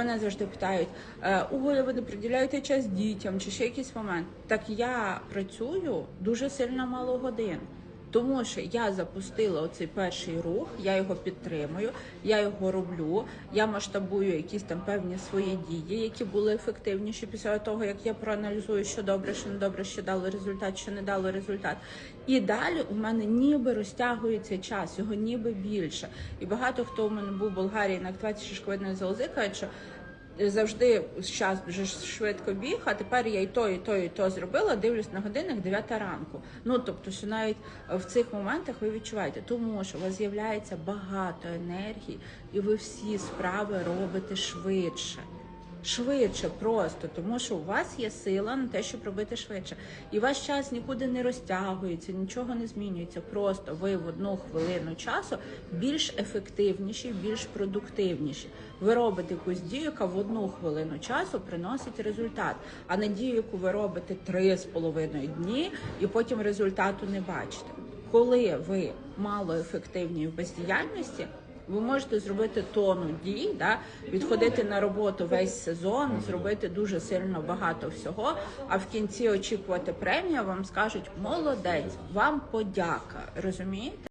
Мене завжди питають, угоди. Ви не приділяєте час дітям чи ще якийсь момент. Так я працюю дуже сильно мало годин. Тому що я запустила оцей перший рух, я його підтримую, я його роблю, я масштабую якісь там певні свої дії, які були ефективніші після того, як я проаналізую, що добре, що не добре, що дало результат, що не дало результат. І далі у мене ніби розтягується час, його ніби більше. І багато хто у мене був в Болгарії на активації шишковидної залози, кажуть, що завжди час вже швидко біг, а тепер я і то, і то, і то зробила. Дивлюсь на годинник 9 ранку. Ну тобто, що навіть в цих моментах ви відчуваєте, тому що у вас з'являється багато енергії, і ви всі справи робите швидше. Швидше просто, тому що у вас є сила на те, щоб робити швидше. І ваш час нікуди не розтягується, нічого не змінюється. Просто ви в одну хвилину часу більш ефективніші, більш продуктивніші. Ви робите якусь дію, яка в одну хвилину часу приносить результат, а не дію, яку ви робите три з половиною дні, і потім результату не бачите. Коли ви мало ефективні в бездіяльності. Ви можете зробити тону дій, да? відходити на роботу весь сезон, зробити дуже сильно багато всього. А в кінці очікувати премію, вам скажуть молодець, вам подяка. Розумієте?